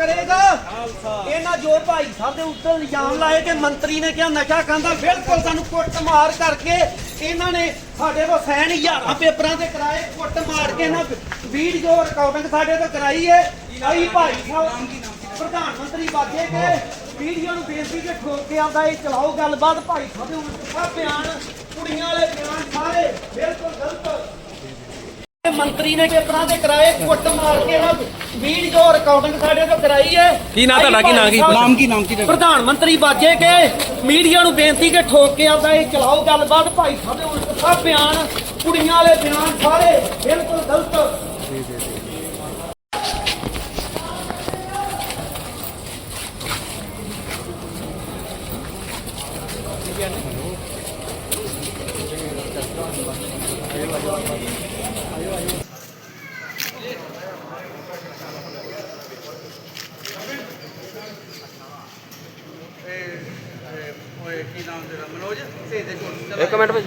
ਕਰੇਗਾ। ਇਹਨਾਂ ਜੋ ਭਾਈ ਸਾਹਿਬ ਦੇ ਉੱਤੇ ਇਲਜ਼ਾਮ ਲਾਏ ਕਿ ਮੰਤਰੀ ਨੇ ਕਿਹਾ ਨਸ਼ਾ ਖਾਂਦਾ, ਬਿਲਕੁਲ ਸਾਨੂੰ ਕੁੱਟ ਕਰਕੇ ਇਹਨਾਂ ਨੇ ਸਾਡੇ ਤੋਂ ਸੈਨ ਹਜ਼ਾਰਾਂ ਪੇਪਰਾਂ ਤੇ ਕਰਾਏ ਕੁੱਟ ਮਾਰ ਕੇ ਇਹਨਾਂ ਵੀਡੀਓ ਰਿਕਾਰਡਿੰਗ ਸਾਡੇ ਤੋਂ ਕਰਾਈ ਹੈ ਅਸੀਂ ਭਾਈ ਸਾਹਿਬ, ਪ੍ਰਧਾਨ ਮੰਤਰੀ ਬਾਜੇ ਕੇ ਵੀਡੀਓ ਨੂੰ ਬੇਨਤੀ ਕਿ ਠੋਕ ਕੇ ਆਉਂਦਾ ਇਹ ਚਲਾਓ, ਗੱਲਬਾਤ ਭਾਈ ਸਾਹਿਬ ਦੇ ਉਲਟ ਬਿਆਨ ਕੁੜੀਆਂ ਵਾਲੇ ਬਿਆਨ ਸਾਰੇ ਬਿਲਕੁਲ ਗਲਤ ਮੰਤਰੀ ਨੇ ਪੇਪਰਾਂ ਤੇ ਕਰਾਏ ਕੁੱਟ ਮਾਰ ਕੇ ਨਾ ਵੀਡੀਓ ਰਿਕਾਰਡਿੰਗ ਸਾਡੇ ਤੋਂ ਕਰਾਈ ਹੈ ਕੀ ਨਾਂ ਤੁਹਾਡਾ? ਕੀ ਨਾਂ ਕੀ? ਨਾਮ ਕੀ ਨਾਮ ਕੀ ਪ੍ਰਧਾਨ ਮੰਤਰੀ ਬਾਜੇ ਕੇ ਮੀਡੀਆ ਨੂੰ ਬੇਨਤੀ ਕਿ ਠੋਕ ਕੇ ਆਉਂਦਾ ਇਹ ਚਲਾਓ ਗੱਲਬਾਤ ਭਾਈ ਸਾਹਿਬ ਦੇ ਉਲਟ ਸਭ ਬਿਆਨ ਕੁੜੀਆਂ ਵਾਲੇ ਬਿਆਨ ਸਾਰੇ ਬਿਲਕੁਲ ਗਲਤ ਤੇਰਾ ਮਨੋਜ ਭੇਜ। ਦੇ ਕੋਲ ਇੱਕ ਮਿੰਟ ਭਾਈ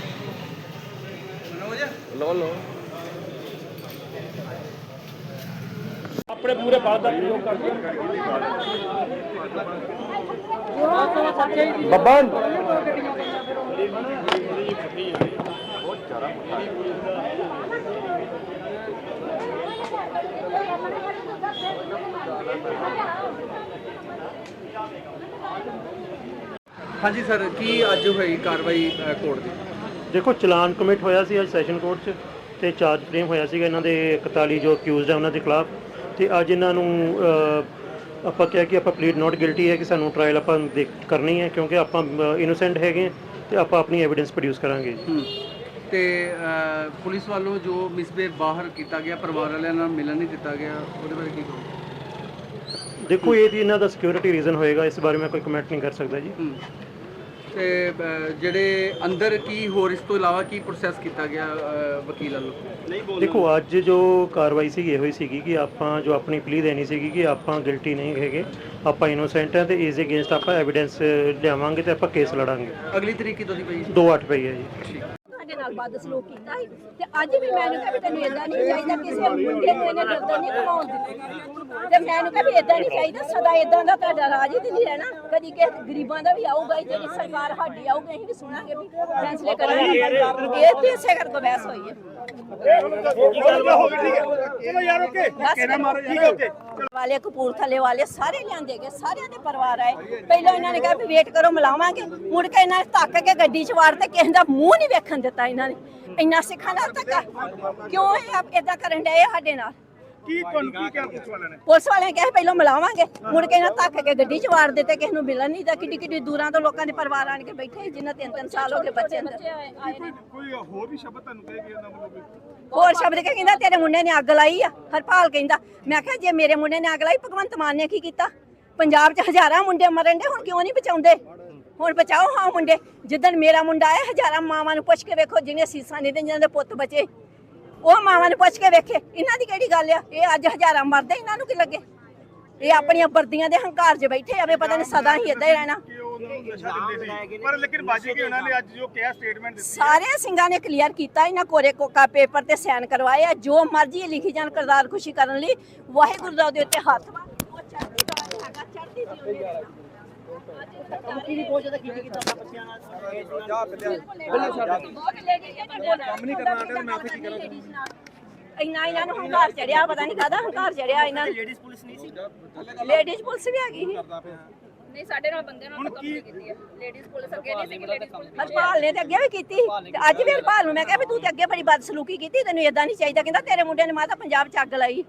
ਮਨੋਜ ਲਓ ਲਓ ਬੱਬਨ ਹਾਂਜੀ ਸਰ ਕੀ ਅੱਜ ਹੋਈ ਕਾਰਵਾਈ ਅ, ਕੋਰਟ ਦੀ? ਦੇਖੋ ਚਲਾਨ ਕਮਿਟ ਹੋਇਆ ਸੀ ਅੱਜ ਸੈਸ਼ਨ ਕੋਰਟ 'ਚ ਤੇ ਚਾਰਜ ਫਰੇਮ ਹੋਇਆ ਸੀਗਾ ਇਹਨਾਂ ਦੇ 41 ਜੋ ਅਕਿਊਜ਼ਡ ਹੈ ਉਹਨਾਂ ਦੇ ਖਿਲਾਫ ਤੇ ਅੱਜ ਇਹਨਾਂ ਨੂੰ ਅਹ, ਆਪਾਂ ਕਿਹਾ ਕਿ ਆਪਾਂ ਪਲੀਡ ਨਾਟ ਗਿਲਟੀ ਹੈ ਕਿ ਸਾਨੂੰ ਟ੍ਰਾਇਲ ਆਪਾਂ ਦੇਖ ਕਰਨੀ ਹੈ ਕਿਉਂਕਿ ਆਪਾਂ ਇਨੋਸੈਂਟ ਹੈਗੇ ਹਾਂ ਤੇ ਆਪਾਂ ਆਪਣੀ ਐਵੀਡੈਂਸ ਪ੍ਰੋਡਿਊਸ ਕਰਾਂਗੇ ਹੂੰ। ਤੇ ਅ, ਪੁਲਿਸ ਵੱਲੋਂ ਜੋ ਮਿਸਬੇਰ ਬਾਹਰ ਕੀਤਾ ਗਿਆ ਪਰਿਵਾਰ ਵਾਲਿਆਂ ਨਾਲ ਮਿਲਣ ਨਹੀਂ ਦਿੱਤਾ ਗਿਆ ਉਹਦੇ ਬਾਰੇ ਕੀ ਕਹੋ ਦੇਖੋ ਇਹ ਦੀ ਇਹਨਾਂ ਦਾ ਸਿਕਿਉਰਿਟੀ ਰੀਜ਼ਨ ਹੋਏਗਾ ਇਸ ਬਾਰੇ ਮੈਂ ਕੋਈ ਕਮੈਂਟ ਨਹੀਂ ਕਰ ਸਕਦਾ ਜੀ। ਹੂੰ। ਤੇ ਜਿਹੜੇ ਅੰਦਰ ਕੀ ਹੋਰ ਇਸ ਤੋਂ ਇਲਾਵਾ ਕੀ ਪ੍ਰੋਸੈਸ ਕੀਤਾ ਗਿਆ ਵਕੀਲ ਵੱਲੋਂ? ਦੇਖੋ ਅੱਜ ਜੋ ਕਾਰਵਾਈ ਸੀ ਇਹੋ ਹੀ ਸੀਗੀ ਕਿ ਆਪਾਂ ਜੋ ਆਪਣੀ ਪਲੀ ਦੇਣੀ ਸੀਗੀ ਕਿ ਆਪਾਂ ਗਿਲਟੀ ਨਹੀਂ ਹੈਗੇ ਆਪਾਂ ਇਨੋਸੈਂਟ ਹਾਂ ਤੇ ਇਸ ਦੇ ਅਗੇਂਸਟ ਆਪਾਂ ਐਵੀਡੈਂਸ ਲਿਆਵਾਂਗੇ ਤੇ ਆਪਾਂ ਕੇਸ ਲੜਾਂਗੇ। ਅਗਲੀ ਤਰੀਕ ਕੀ ਤੁਸੀਂ ਪਈ? 2 8 ਪਈ ਹੈ ਜੀ। ਵੱਧ ਸਲੂਕ ਕੀਤਾ ਸੀ। ਤੇ ਅੱਜ ਵੀ ਮੈਨੂੰ ਕਿਹਾ ਵੀ ਤੈਨੂੰ ਇਦਾਂ ਨਹੀਂ ਚਾਹੀਦਾ ਕਿਸੇ ਮੁੰਡੇ ਨੂੰ ਇਹਨੇ ਦਰਦ ਨਹੀਂ ਕਮਾਉਣ ਦਿੱਤੀ ਤੇ ਮੈਨੂੰ ਕਿਹਾ ਵੀ ਇਦਾਂ ਨਹੀਂ ਚਾਹੀਦਾ ਸਦਾ ਇਦਾਂ ਦਾ ਤੁਹਾਡਾ ਰਾਜ ਹੀ ਨਹੀਂ ਰਹਿਣਾ। ਕਦੀ ਕਿ ਗਰੀਬਾਂ ਦਾ ਵੀ ਆਊਗਾ ਹੀ, ਜਿਹੜੀ ਸਰਕਾਰ ਸਾਡੀ ਆਊਗੀ ਅਸੀਂ ਵੀ ਸੁਣਾਂਗੇ ਵੀ ਫੈਸਲੇ ਕਰਾਂਗੇ। ਇਹ ਤੇ ਇਸੇ ਕਰਕੇ ਬਹਿਸ ਹੋਈ ਹੈ। ਵਾਲੇ, ਕਪੂਰਥਲੇ ਵਾਲੇ ਸਾਰੇ ਲਿਆਂਦੇ ਗਏ, ਸਾਰਿਆਂ ਦੇ ਪਰਿਵਾਰ ਆਏ। ਪਹਿਲਾਂ ਇਹਨਾਂ ਨੇ ਕਿਹਾ ਵੀ ਵੇਟ ਕਰੋ, ਮਿਲਾਵਾਂਗੇ। ਮੁੜ ਕੇ ਇਹਨਾਂ ਨੇ ਧੱਕ ਕੇ ਗੱਡੀ 'ਚ ਵਾੜ ਤੇ ਕਿਸੇ ਦਾ ਮੂੰਹ ਨਹੀਂ ਵੇਖਣ ਦਿੱਤਾ ਇਹਨਾਂ ਨੇ। ਇੰਨਾ ਸਿੱਖਾਂ ਦਾ ਧੱਕਾ। ਕਿਉਂ ਇਹ ਇਦਾਂ ਕਰਨ ਡਏ ਸਾਡੇ ਨਾਲ? ਕੀ ਤੁਹਾਨੂੰ ਕੀ ਕਿਹਾ ਪੁਲਿਸ ਵਾਲਿਆਂ ਨੇ? ਪੁਲਿਸ ਵਾਲਿਆਂ ਨੇ ਕਿਹਾ ਪਹਿਲਾਂ ਮਿਲਾਵਾਂਗੇ। ਮੁੜ ਕੇ ਇਹਨਾਂ ਧੱਕ ਕੇ ਗੱਡੀ 'ਚ ਵਾੜ ਦਿੱਤੇ ਕਿਸੇ ਨੂੰ ਮਿਲਣ ਨਹੀਂ ਦਾ ਕਿੱਡੀ ਕਿੱਡੀ ਦੂਰਾਂ ਤੋਂ ਲੋਕਾਂ ਦੇ ਪਰਿਵਾਰ ਆਣ ਕੇ ਬੈਠੇ ਜਿਨ੍ਹਾਂ ਤਿੰਨ ਤਿੰਨ ਸਾਲ ਹੋ ਗਏ ਬੱਚੇ ਅੰਦਰ। ਕੋਈ ਹੋਰ ਵੀ ਸ਼ਬਦ ਤੁਹਾਨੂੰ ਕਹੇ ਗਿਆ ਹੋਰ ਸ਼ਬਦ ਕਹਿੰਦਾ ਤੇਰੇ ਮੁੰਡੇ ਨੇ ਅੱਗ ਲਾਈ ਆ। ਹਰਪਾਲ ਕਹਿੰਦਾ ਮੈਂ ਕਿਹਾ ਜੇ ਮੇਰੇ ਮੁੰਡੇ ਨੇ ਅੱਗ ਲਾਈ ਭਗਵੰਤ ਮਾਨ ਨੇ ਕੀ ਕੀਤਾ? ਪੰਜਾਬ 'ਚ ਹਜ਼ਾਰਾਂ ਮੁੰਡੇ ਮਰਨ ਦੇ ਹੁਣ ਕਿਉਂ ਨਹੀਂ ਬਚਾਉਂਦੇ? ਹੁਣ ਬਚਾਓ ਹਾਂ ਮੁੰਡੇ। ਜਿੱਦਣ ਮੇਰਾ ਮੁੰਡਾ ਆਇਆ ਹਜ਼ਾਰਾਂ ਮਾਵਾਂ ਨੂੰ ਪੁੱਛ ਕੇ ਵੇਖੋ ਜਿਹਨੇ ਸੀਸਾਂ ਨਹੀਂ ਦੇ ਜਿਹਨਾਂ ਦੇ ਪੁੱਤ ਬਚੇ। ਉਹ ਮਾਵਾਂ ਨੂੰ ਪੁੱਛ ਕੇ ਵੇਖੇ ਇਹਨਾਂ ਦੀ ਕਿਹੜੀ ਗੱਲ ਆ? ਇਹ ਅੱਜ ਹਜ਼ਾਰਾਂ ਮਰਦੇ ਇਹਨਾਂ ਨੂੰ ਕੀ ਲੱਗੇ? ਇਹ ਆਪਣੀਆਂ ਵਰਦੀਆਂ ਦੇ ਹੰਕਾਰ 'ਚ ਬੈਠੇ ਆਵੇ ਪਤਾ ਨਹੀਂ ਸਦਾ ਹੀ ਏਦਾਂ ਹੀ ਰਹਿਣਾ। ਪਰ ਲੇਕਿਨ ਬਾਜੀ ਕਿ ਉਹਨਾਂ ਨੇ ਅੱਜ ਜੋ ਕਿਹਾ ਸਟੇਟਮੈਂਟ ਦਿੱਤੀ ਸਾਰੇ ਸਿੰਘਾਂ ਨੇ ਕਲੀਅਰ ਕੀਤਾ ਇਹਨਾਂ ਕੋਰੇ ਕੋਕਾ ਪੇਪਰ ਤੇ ਸਾਈਨ ਕਰਵਾਏ ਆ ਜੋ ਮਰਜ਼ੀ ਲਿਖੀ ਜਾਣ ਕਰਤਾਰ ਖੁਸ਼ੀ ਕਰਨ ਲਈ ਵਾਹਿਗੁਰੂ ਦਾ ਉੱਤੇ ਹੱਥ ਵਾ। ਉਹ ਚੜ੍ਹਦੀ ਕਲਾ 'ਚ ਹੈਗਾ, ਚੜ੍ਹਦੀ ਸੀ ਉਹਦੇ ਨਾਲ। ਕੰਮ ਨਹੀਂ ਕਰਨਾ ਆਟਾ ਮੈਂ ਉੱਥੇ ਕੀ ਕਰਾਂ ਇੰਨਾ ਇਹਨਾਂ ਨੂੰ ਹੰਕਾਰ ਚੜਿਆ ਪਤਾ ਨਹੀਂ ਕਾਹਦਾ ਹੰਕਾਰ ਚੜਿਆ ਇਹਨਾਂ ਨੂੰ। ਲੇਡੀਜ਼ ਪੁਲਿਸ ਨਹੀਂ ਸੀ? ਲੇਡੀਜ਼ ਪੁਲਿਸ ਵੀ ਹੈਗੀ ਸੀ। ਨਹੀਂ ਸਾਡੇ ਨਾਲ ਬੰਦੇ ਨਾਲ ਕੰਪਲੇਂਟ ਕੀਤੀ ਹੈ। ਲੇਡੀਜ਼ ਪੁਲਿਸ ਅੱਗੇ ਨਹੀਂ ਸੀ ਲੇਡੀਜ਼ ਪੁਲਿਸ ਹਰਪਾਲ ਨੇ ਤੇ ਅੱਗੇ ਵੀ ਕੀਤੀ। ਤੇ ਅੱਜ ਵੀ ਹਰਪਾਲ ਨੂੰ ਮੈਂ ਕਿਹਾ ਵੀ ਤੂੰ ਤੇ ਅੱਗੇ ਬੜੀ ਬਦਸਲੂਕੀ ਕੀਤੀ ਤੈਨੂੰ ਇਦਾਂ ਨਹੀਂ ਚਾਹੀਦਾ। ਕਹਿੰਦਾ ਤੇਰੇ ਮੁੰਡੇ ਨੇ ਮਾਤਾ ਪੰਜਾਬ ਚ ਅੱਗ ਲਾਈ।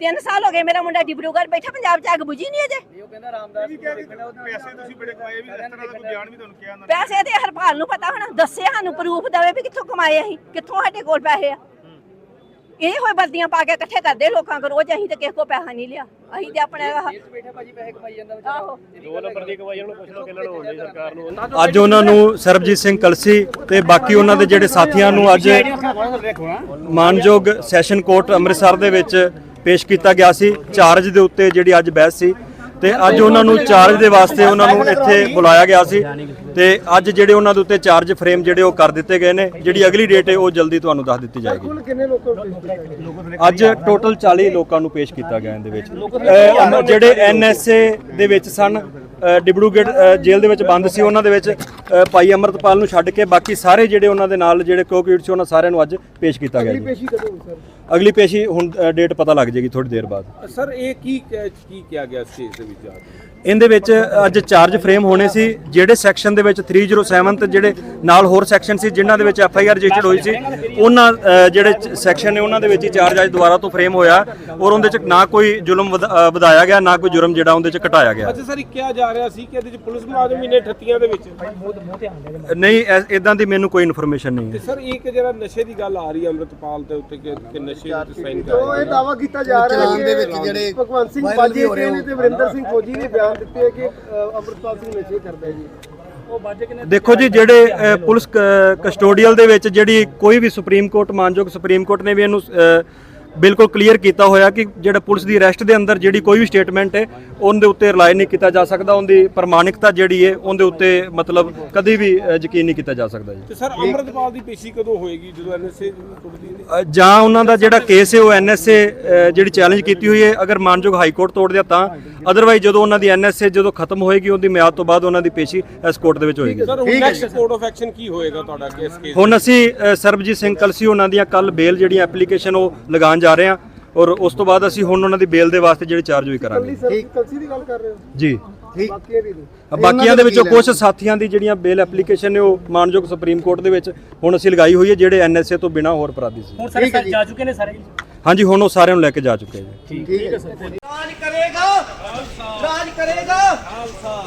ਤਿੰਨ ਸਾਲ ਹੋ ਗਏ ਮੇਰਾ ਮੁੰਡਾ ਡਿਬਰੂਗੜ੍ਹ ਬੈਠਾ ਪੰਜਾਬ ਚ ਅੱਗ ਬੁਝੀ ਨਹੀਂ ਅਜੇ। ਇਹ ਵੀ ਕਿਹਾ ਕਿ ਪੈਸੇ ਤੁਸੀਂ ਬੜੇ ਕਮਾਏ ਵੀ ਇਸ ਤਰ੍ਹਾਂ ਦਾ ਕੋਈ ਬਿਆਨ ਵੀ ਤੁਹਾਨੂੰ ਕਿਹਾ ਉਹਨਾਂ ਨੇ? ਪੈਸੇ ਤੇ ਹਰਪਾਲ ਨੂੰ ਪਤਾ ਹੋਣਾ ਦੱਸੇ ਸਾਨੂੰ ਪ੍ਰੂਫ ਦੇਵੇ ਵੀ ਕਿੱਥੋਂ ਕਮਾਏ ਅਸੀਂ ਕਿੱਥੋਂ ਸਾਡੇ ਕੋਲ ਪੈਸੇ ਆ। ਇਹ ਹੋਏ ਵਰਦੀਆਂ ਪਾ ਕੇ ਇਕੱਠੇ ਕਰਦੇ ਲੋਕਾਂ ਕੋਲ ਰੋਜ਼ ਅਸੀਂ ਤੇ ਕਿਸੇ ਕੋ ਪੈਸਾ ਨਹੀਂ ਲਿਆ। ਅਸੀਂ ਤੇ ਆਪਣੇ ਆਹ- ਬੈਠਾ ਭਾਜੀ ਪੈਸੇ ਕਮਾਈ ਜਾਂਦਾ ਆਹੋ। ਦੋ ਨੰਬਰ ਦੀ ਕਮਾਈ ਉਹਨੂੰ ਪੁੱਛ ਲਓ ਕਿੰਨਾ ਨੂੰ ਹੋਣੀ ਸਰਕਾਰ ਨੂੰ। ਅੱਜ ਉਹਨਾਂ ਨੂੰ ਸਰਬਜੀਤ ਸਿੰਘ ਕਲਸੀ ਤੇ ਬਾਕੀ ਉਹਨਾਂ ਦੇ ਜਿਹੜੇ ਸਾਥੀਆਂ ਨੂੰ ਅੱਜ ਮਾਨਯੋਗ ਸੈਸ਼ਨ ਕੋਰਟ ਅੰਮ੍ਰਿਤਸਰ ਦੇ ਵਿੱਚ ਪੇਸ਼ ਕੀਤਾ ਗਿਆ ਸੀ। ਚਾਰਜ ਦੇ ਉੱਤੇ ਜਿਹੜੀ ਅੱਜ ਬਹਿਸ ਸੀ ਤੇ ਅੱਜ ਉਹਨਾਂ ਨੂੰ ਚਾਰਜ ਦੇ ਵਾਸਤੇ ਉਹਨਾਂ ਨੂੰ ਇੱਥੇ ਬੁਲਾਇਆ ਗਿਆ ਸੀ ਤੇ ਅੱਜ ਜਿਹੜੇ ਉਹਨਾਂ ਦੇ ਉੱਤੇ ਚਾਰਜ ਫਰੇਮ ਜਿਹੜੇ ਉਹ ਕਰ ਦਿੱਤੇ ਗਏ ਨੇ ਜਿਹੜੀ ਅਗਲੀ ਡੇਟ ਹੈ ਉਹ ਜਲਦੀ ਤੁਹਾਨੂੰ ਦੱਸ ਦਿੱਤੀ ਜਾਏਗੀ। ਅੱਜ ਟੋਟਲ 40 ਲੋਕਾਂ ਨੂੰ ਪੇਸ਼ ਕੀਤਾ ਗਿਆ ਇਹਦੇ ਵਿੱਚ। ਜਿਹੜੇ ਐਨਐਸਏ ਦੇ ਵਿੱਚ ਸਨ ਅਹ, ਜੇਲ੍ਹ ਦੇ ਵਿੱਚ ਬੰਦ ਸੀ ਉਹਨਾਂ ਦੇ ਵਿੱਚ ਭਾਈ ਅਮਰਤਪਾਲ ਨੂੰ ਛੱਡ ਕੇ ਬਾਕੀ ਸਾਰੇ ਜਿਹੜੇ ਉਹਨਾਂ ਦੇ ਨਾਲ ਜਿਹੜੇ ਕੋਕੀਟ ਸੀ ਉਹਨਾਂ ਸਾਰਿਆਂ ਨੂੰ ਅੱਜ ਪੇਸ਼ ਕੀਤਾ ਗਿਆ ਅਗਲੀ ਪੇਸ਼ੀ ਹੁਣ ਡੇਟ ਪਤਾ ਲੱਗ ਜਾਏਗੀ ਥੋੜੀ ਦੇਰ ਬਾਅਦ। ਸਰ ਇਹ ਕੀ ਕੀ ਕਿਹਾ ਗਿਆ ਸੀ ਵਿੱਚ ਆ? ਇਹਦੇ ਵਿੱਚ ਅੱਜ ਚਾਰਜ ਫਰੇਮ ਹੋਣੇ ਸੀ ਜਿਹੜੇ ਸੈਕਸ਼ਨ ਦੇ ਵਿੱਚ 307 ਤੇ ਜਿਹੜੇ ਨਾਲ ਹੋਰ ਸੈਕਸ਼ਨ ਸੀ ਜਿਨ੍ਹਾਂ ਦੇ ਵਿੱਚ ਐਫ ਆਈ ਆਰ ਰਜਿਸਟਰਡ ਹੋਈ ਸੀ ਉਹਨਾਂ ਜਿਹੜੇ ਸੈਕਸ਼ਨ ਨੇ ਉਹਨਾਂ ਦੇ ਵਿੱਚ ਹੀ ਚਾਰਜ ਅੱਜ ਦੁਬਾਰਾ ਤੋਂ ਫਰੇਮ ਹੋਇਆ ਔਰ ਉਹਦੇ ਚ ਨਾ ਕੋਈ ਜ਼ੁਲਮ ਵਧਾਇਆ ਗਿਆ ਨਾ ਕੋਈ ਜੁਰਮ ਜਿਹੜਾ ਉਹਦੇ ਚ ਘਟਾਇਆ ਗਿਆ। ਅੱਛਾ ਸਰ ਇਹ ਕਿਹਾ ਜਾ ਰਿਹਾ ਸੀ ਕਿ ਇਹਦੇ ਵਿੱਚ ਪੁਲਿਸ ਮੁਲਾਜ਼ਮ ਵੀ ਨੇ ਠੱਤੀਆਂ ਦੇ ਵਿੱਚ? ਨਹੀਂ ਇਦਾਂ ਦੀ ਮੈਨੂੰ ਕੋਈ ਇਨਫੋਰਮੇਸ਼ਨ ਨਹੀਂ ਤੇ ਹੈ। ਸਰ ਇੱਕ ਜਿਹੜਾ ਨਸ਼ੇ ਦੀ ਗੱਲ ਆ ਰਹੀ ਹੈ ਅੰਮ੍ਰਿਤਪਾਲ ਦੇ ਉੱਤੇ ਕਿ ਕਿ ਨਸ਼ੇ ਦੇ ਸਾਈਨ ਕਰ ਉਹ ਇਹ ਦਾਵਾ ਕੀਤਾ ਜਾ ਰਿਹਾ ਹੈ ਕਿ ਭਗਵੰਤ ਸਿੰਘ ਬਾਜੀ ਨੇ ਤੇ ਵਰਿੰਦਰ ਸਿੰਘ ਫੌਜੀ ਨੇ ਬਿਆਨ ਦਿੱਤੇ ਹੈ ਕਿ ਅ, ਅੰਮ੍ਰਿਤਪਾਲ ਸਿੰਘ ਨਸ਼ੇ ਕਰਦਾ ਹੈ ਜੀ। ਦੇਖੋ ਜੀ ਜਿਹੜੇ ਪੁਲਿਸ ਕਸਟੋਡੀਅਲ ਦੇ ਵਿੱਚ ਜਿਹੜੀ ਕੋਈ ਵੀ ਸੁਪਰੀਮ ਕੋਰਟ ਮਾਨਯੋਗ ਸੁਪਰੀਮ ਕੋਰਟ ਨੇ ਵੀ ਇਹਨੂੰ ਬਿਲਕੁਲ ਕਲੀਅਰ ਕੀਤਾ ਹੋਇਆ ਕਿ ਜਿਹੜਾ ਪੁਲਿਸ ਦੀ ਅਰੈਸਟ ਦੇ ਅੰਦਰ ਜਿਹੜੀ ਕੋਈ ਵੀ ਸਟੇਟਮੈਂਟ ਹੈ ਉਹਦੇ ਉੱਤੇ ਰਿਲਾਈ ਨਹੀਂ ਕੀਤਾ ਜਾ ਸਕਦਾ ਉਹਦੀ ਪ੍ਰਮਾਣਿਕਤਾ ਜਿਹੜੀ ਹੈ ਉਹਦੇ ਉੱਤੇ ਮਤਲਬ ਕਦੀ ਵੀ ਯਕੀਨ ਨਹੀਂ ਕੀਤਾ ਜਾ ਸਕਦਾ ਜੀ। ਤੇ ਸਰ ਅੰਮ੍ਰਿਤਪਾਲ ਦੀ ਪੇਸ਼ੀ ਕਦੋਂ ਹੋਏਗੀ ਜਦੋਂ ਐਨਐਸਏ ਟੁੱਟਦੀ ਜਾਂ ਉਹਨਾਂ ਦਾ ਜਿਹੜਾ ਕੇਸ ਹੈ ਉਹ ਐਨਐਸਏ ਜਿਹੜੀ ਚੈਲੰਜ ਕੀਤੀ ਹੋਈ ਹੈ ਅਗਰ ਮਾਨਯੋਗ ਹਾਈ ਕੋਰਟ ਤੋੜ ਦਿਆ ਤਾਂ ਅਦਰਵਾਈਜ਼ ਜਦੋਂ ਉਹਨਾਂ ਦੀ ਐਨਐਸਏ ਜਦੋਂ ਖਤਮ ਹੋਏਗੀ ਉਹਦੀ ਮਿਆਦ ਤੋਂ ਬਾਅਦ ਉਹਨਾਂ ਦੀ ਪੇਸ਼ੀ ਇਸ ਕੋਰਟ ਦੇ ਵਿੱਚ ਹੋਏਗੀ। ਸਰ ਹੁਣ ਨੈਕਸਟ ਕੋਰਟ ਆਫ ਐਕਸ਼ਨ ਕੀ ਹੋਏਗਾ ਤੁਹਾਡਾ ਕੇਸ ਕੇਸ ਹੁਣ ਅਸੀਂ ਸਰਬਜੀਤ ਸਿੰਘ ਕਲਸੀ ਉਹਨਾਂ ਦੀਆਂ ਕੱਲ ਬੇਲ ਜਿਹੜੀ ਐਪਲੀਕੇਸ਼ਨ ਉਹ ਲਗਾਉਣ ਜਾ ਰਹੇ ਹਾਂ ਔਰ ਉਸ ਤੋਂ ਬਾਅਦ ਅਸੀਂ ਹੁਣ ਉਹਨਾਂ ਦੀ ਬੇਲ ਦੇ ਵਾਸਤੇ ਜਿਹੜੀ ਚਾਰਜ ਵੀ ਕਰਾਂਗੇ। ਸਰ ਕਲਸੀ ਦੀ ਗੱਲ ਕਰ ਰਹੇ ਹੋ? ਜੀ। ਬਾਕੀਆਂ ਦੀ ਨਹੀਂ। ਬਾਕੀਆਂ ਦੇ ਵਿੱਚੋਂ ਕੁਝ ਸਾਥੀਆਂ ਦੀ ਜਿਹੜੀਆਂ ਬੇਲ ਐਪਲੀਕੇਸ਼ਨ ਨੇ ਉਹ ਮਾਨਯੋਗ ਸੁਪਰੀਮ ਕੋਰਟ ਦੇ ਵਿੱਚ ਹੁਣ ਅਸੀਂ ਲਗਾਈ ਹੋਈ ਹੈ ਜਿਹੜੇ ਐਨਐਸਏ ਤੋਂ ਬਿਨਾ ਹੋਰ ਅਪਰਾਧੀ ਸੀ। ਹੁਣ ਸਾਰੇ ਜਾ। ਚੁੱਕੇ ਨੇ ਹਾਂਜੀ ਹੁਣ ਉਹ ਸਾਰਿਆਂ ਨੂੰ ਲੈ ਕੇ ਜਾ ਚੁੱਕੇ ਜੀ ਰਾਜ ਕਰੇਗਾ। ਰਾਜ ਕਰੇਗਾ।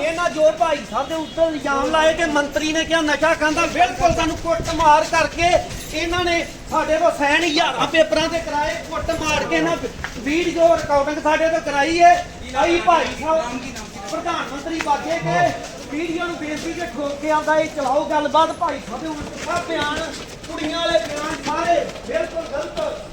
ਇਹਨਾਂ ਜੋ ਭਾਈ ਸਾਹਿਬ ਦੇ ਉੱਤੇ ਇਲਜ਼ਾਮ ਲਾਏ ਕਿ ਮੰਤਰੀ ਨੇ ਕਿਹਾ ਨਸ਼ਾ ਖਾਂਦਾ ਬਿਲਕੁਲ ਸਾਨੂੰ ਕੁੱਟ ਮਾਰ ਕਰਕੇ ਇਹਨਾਂ ਨੇ ਸਾਡੇ ਕੋਲ ਸੈਨ ਹਜ਼ਾਰਾਂ ਪੇਪਰਾਂ ਤੇ ਕਰਾਏ, ਕੁੱਟ ਮਾਰ ਕੇ ਨਾ ਵੀਡੀਓ ਰਿਕਾਰਡਿੰਗ ਸਾਡੇ ਤੋਂ ਕਰਾਈ ਏ ਆਈ ਭਾਈ ਸਾਹਿਬ, ਪ੍ਰਧਾਨ ਮੰਤਰੀ ਬਾਜੇ ਕੇ ਵੀਡੀਓ ਨੂੰ ਬੇਨਤੀ ਤੇ ਠੋਕ ਕੇ ਆਂਦਾ ਇਹ ਚਲਾਓ ਗੱਲਬਾਤ। ਭਾਈ ਸਾਹਿਬ ਹੁਣ ਬਿਆਨ, ਕੁੜੀਆਂ ਵਾਲੇ ਬਿਆਨ ਸਾਰੇ ਬਿਲਕੁਲ ਗਲਤ।